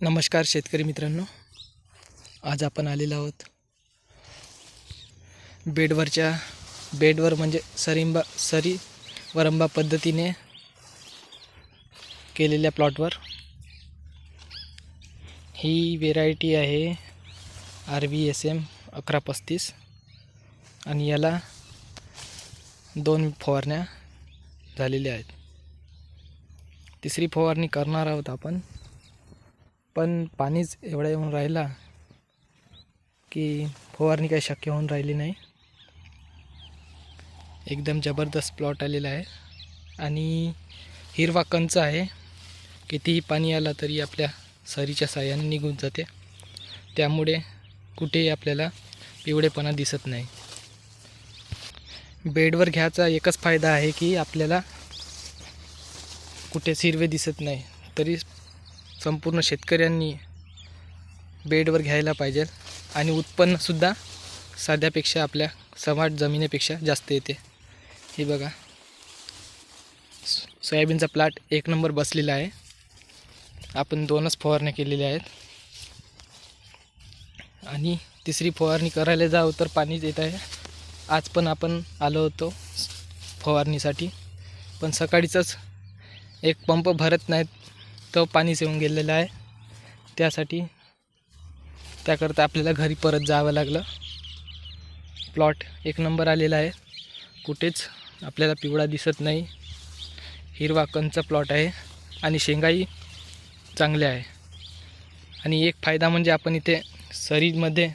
नमस्कार शेतकरी मित्रांनो. आज आपण आलेलो आहोत बेडवरच्या बेडवर म्हणजे सरिंबा सरी वरंबा पद्धतीने केलेल्या प्लॉटवर. ही व्हेरायटी आहे आर व्ही एस एम अकरा पस्तीस आणि याला दोन फवारण्या झालेल्या आहेत. तिसरी फवारणी करणार आहोत आपण. पण पाणीच एवढा येऊन राहिला की फवारणी काही शक्य होऊन राहिली नाही. एकदम जबरदस्त प्लॉट आलेला आहे. आणि हिरवा कंच आहे. कितीही पाणी आलं तरी आपल्या सरीच्या साह्याने निघून जाते. त्यामुळे कुठेही आपल्याला पिवळेपणा दिसत नाही. बेडवर घ्यायचा एकच फायदा आहे की आपल्याला कुठेच हिरवे दिसत नाही. तरी संपूर्ण शेतकऱ्यांनी बेडवर घ्यायला पाहिजे आणि उत्पन्नसुद्धा साध्यापेक्षा आपल्या समाट जमिनीपेक्षा जास्त येते. हे बघा. सोयाबीनचा प्लाट एक नंबर बसलेला आहे. आपण दोनच फवारण्या केलेल्या आहेत. आणि तिसरी फवारणी करायला जाऊ तर पाणीच येत आहे. आज पण आपण आलो होतो फवारणीसाठी. पण सकाळीचंच एक पंप भरत नाहीत. तो पाणीच येऊन गेलेलं आहे. त्यासाठी त्याकरता आपल्याला घरी परत जावं लागलं. प्लॉट एक नंबर आलेला आहे. कुठेच आपल्याला पिवळा दिसत नाही. हिरवा कंचा प्लॉट आहे आणि शेंगाही चांगल्या आहे. आणि एक फायदा म्हणजे आपण इथे सरीमध्ये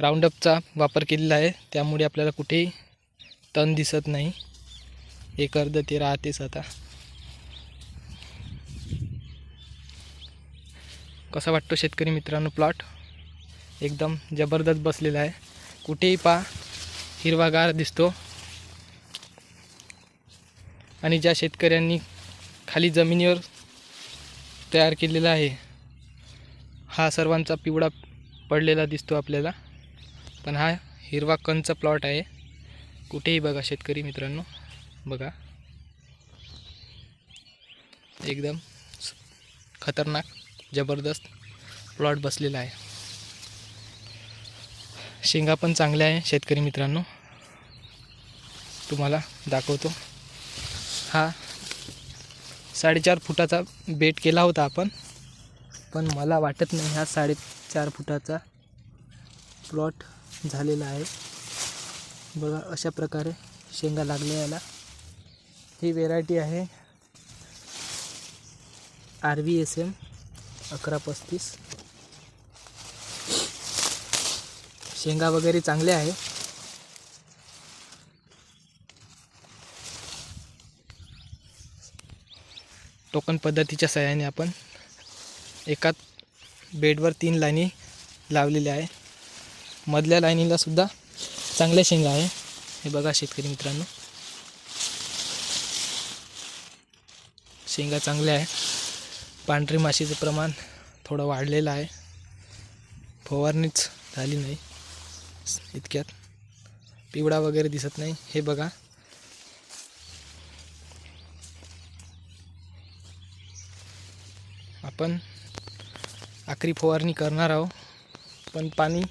राऊंडअपचा वापर केलेला आहे. त्यामुळे आपल्याला कुठेही तण दिसत नाही. एक अर्ध ते राहतेच आता. कसा वाटतो शेतकरी मित्रांनो प्लॉट एकदम जबरदस्त बसलेला आहे. कुठेही पा हिरवागार दिसतो. आणि ज्या शेतकऱ्यांनी खाली जमिनीवर तयार केलेला आहे हा सर्वांचा पिवळा पडलेला दिसतो आपल्याला. पण हा हिरवा कंचा प्लॉट आहे. कुठेही बघा शेतकरी मित्रांनो बघा. एकदम खतरनाक. जबरदस्त प्लॉट बसलेला आहे. शेंगा पण चांगल्या आहे शेतकरी मित्रांनो. तुम्हाला दाखवतो. हा साडेचार फुटाचा बेट केला होता आपण. पण मला वाटत नाही हा साडेचार फुटाचा प्लॉट झालेला आहे. बघा अशा प्रकारे शेंगा लागले याला. ही व्हेरायटी आहे आर व्ही एस एम. अकरा पस्तीस. शेंगा वगैरे चांगले आहे. टोकन पद्धतीच्या सहाय्याने आपण एकाच बेडवर तीन लाईनी लावलेल्या आहे. मधल्या लाईनीला सुद्धा चांगल्या शेंगा आहे. हे बघा शेतकरी मित्रांनो. शेंगा चांगल्या आहे. पांढरी माशीचं प्रमाण थोडं वाढलेलं आहे. फवारणीच झाली नाही. इतक्यात. पिवळा वगैरे दिसत नाही. हे बघा. आपण आखरी फवारणी करणार आहोत. पण पाणी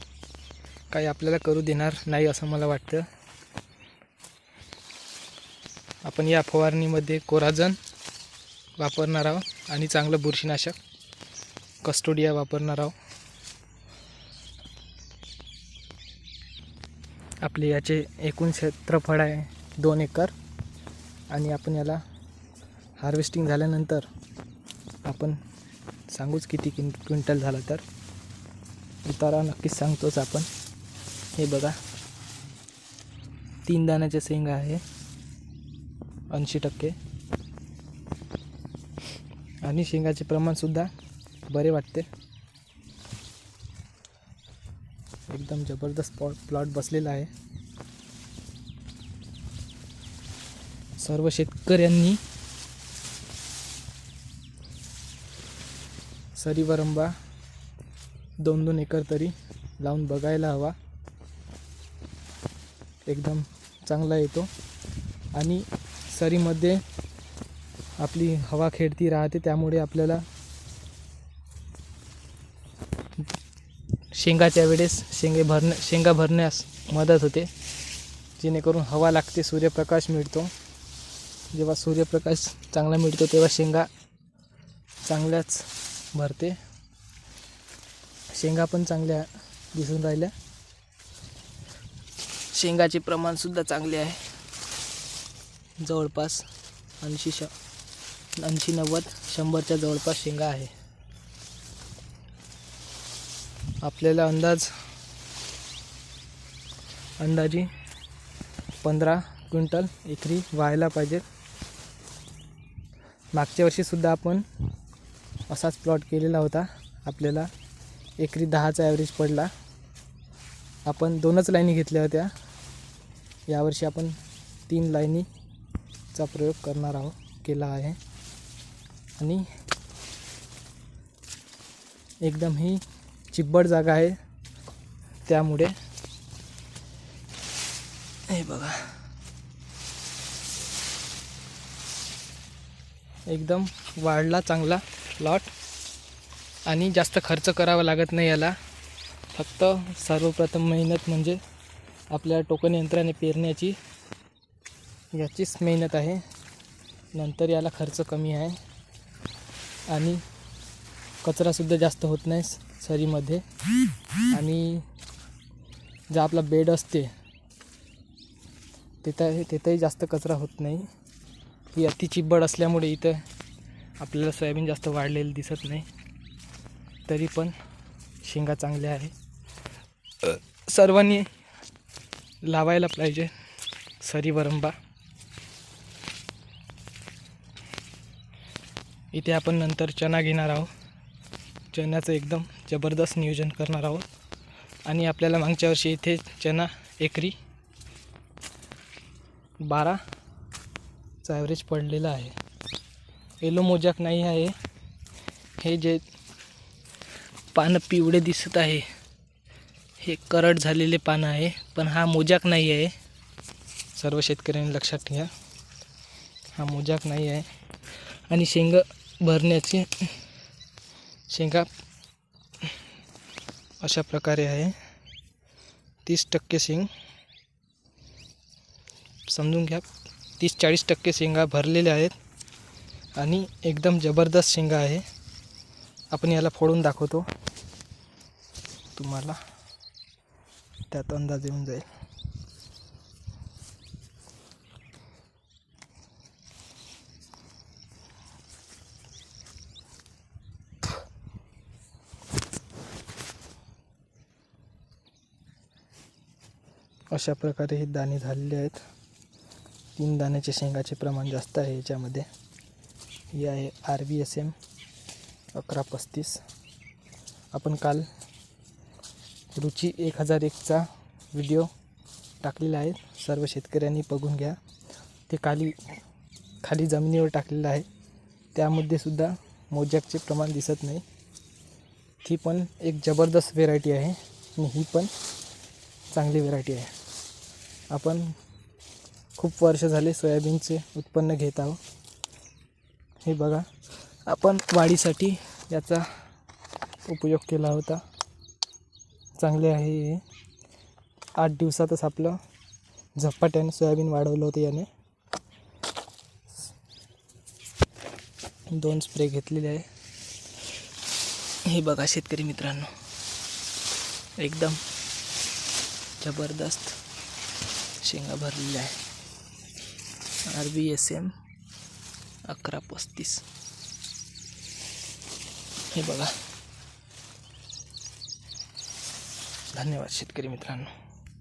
काही आपल्याला करू देणार नाही असं मला वाटतं. आपण या फवारणीमध्ये कोराजन वापरणार आहोत. आणि चांगलं बुरशीनाशक. कस्टोडिया वापरणार आहोत. आपले याचे एकूण क्षेत्रफळ आहे दोन एकर. आणि आपण याला हार्वेस्टिंग झाल्यानंतर आपण सांगूच किती किं क्विंटल झाला तर. उतारा नक्कीच सांगतोच आपण. हे बघा. तीन दाण्याचे शेंगा आहे. ऐंशी टक्के. आणि शेंगाचे प्रमाणसुद्धा बरे वाटते. एकदम जबरदस्त प्लॉट प्लॉट बसलेला आहे. सर्व शेतकऱ्यांनी सरीवरंबा दोन दोन एकर तरी लावून बघायला हवा. एकदम चांगला येतो. आणि सरीमध्ये आपली हवा खेळती राहते त्यामुळे आपल्याला शेंगाच्या वेळेस शेंगे भरण्या शेंगा भरण्यास मदत होते. जेणेकरून हवा लागते सूर्यप्रकाश मिळतो. जेव्हा सूर्यप्रकाश चांगला मिळतो तेव्हा शेंगा चांगल्याच भरते. शेंगा पण चांगल्या दिसून राहिल्या. शेंगाचे प्रमाणसुद्धा चांगले आहे. जवळपास ऐंशी श ऐंशी नव्वद शंभरच्या जवळपास शेंगा आहे. आपल्याला अंदाज अंदाजी पंधरा क्विंटल एकरी व्हायला पाहिजेत मागच्या वर्षीसुद्धा आपण असाच प्लॉट केलेला होता. आपल्याला एकरी दहाचा ॲव्हरेज पडला. आपण दोनच लाईनी घेतल्या होत्या. यावर्षी आपण तीन लाईनीचा प्रयोग करणार आहोत केला आहे. आणि एकदम ही चिब्बड जागा आहे. त्यामुळे हे बघा. एकदम वाढला चांगला प्लॉट आणि जास्त खर्च करावा लागत नाही याला. फक्त सर्वप्रथम मेहनत म्हणजे आपल्या टोकन यंत्राने पेरण्याची याचीच मेहनत आहे. नंतर याला खर्च कमी आहे. आणि कचरासुद्धा जास्त होत नाही सरीमध्ये. आणि जो आपला बेड असते तिथं तिथंही जास्त कचरा होत नाही. ही अति चिब्बड असल्यामुळे इथं आपल्याला सोयाबीन जास्त वाढलेलं दिसत नाही. तरी पण शेंगा चांगल्या आहे. सर्वांनी लावायला पाहिजे सरी वरंबा. इथे आपण नंतर चना घेणार आहोत. चण्याचं एकदम जबरदस्त नियोजन करणार आहोत. आणि आपल्याला मागच्या वर्षी इथे चना एकरी बाराचा ॲव्हरेज पडलेला आहे. येलो मोजाक नाही आहे. हे जे पानं पिवळे दिसत आहे हे करड झालेले पानं आहे पण हा मोजाक नाही आहे. सर्व शेतकऱ्यांनी लक्षात घ्या हा मोजाक नाही आहे. आणि शेंग भरण्याची शेंगा अशा प्रकारे आहे. तीस टक्के शेंग. समजून घ्या. तीस चाळीस टक्के शेंगा भरलेल्या आहेत. आणि एकदम जबरदस्त शेंगा आहे. आपण याला फोडून दाखवतो. तुम्हाला त्यात अंदाज येऊन जाईल. अशा प्रकारे हे दाणे झालेले आहेत. तीन दाण्याचे शेंगाचे प्रमाण जास्त आहे याच्यामध्ये. ही आहे आर बी एस एम अकरा पस्तीस. आपण काल रुची एक हजार एकचा व्हिडिओ टाकलेला आहे. सर्व शेतकऱ्यांनी बघून घ्या. ते खाली खाली जमिनीवर टाकलेलं आहे. त्यामध्ये सुद्धा मोजॅकचे प्रमाण दिसत नाही. ती पण एक जबरदस्त व्हेरायटी आहे आणि ही पण चांगली व्हेरायटी आहे. आपण खूप वर्ष झाले सोयाबीनचे उत्पन्न घेत आहोत. हे बघा आपण वाढीसाठी याचा उपयोग केला होता. चांगले आहे हे. आठ दिवसातच आपलं झपाट्याने सोयाबीन वाढवलं होतं याने. दोन स्प्रे घेतलेले आहे. हे बघा शेतकरी मित्रांनो एकदम जबरदस्त. शेंगा भरलेल्या आहे आर बी एस एम अकरा पस्तीस. हे बघा. धन्यवाद शेतकरी मित्रांनो.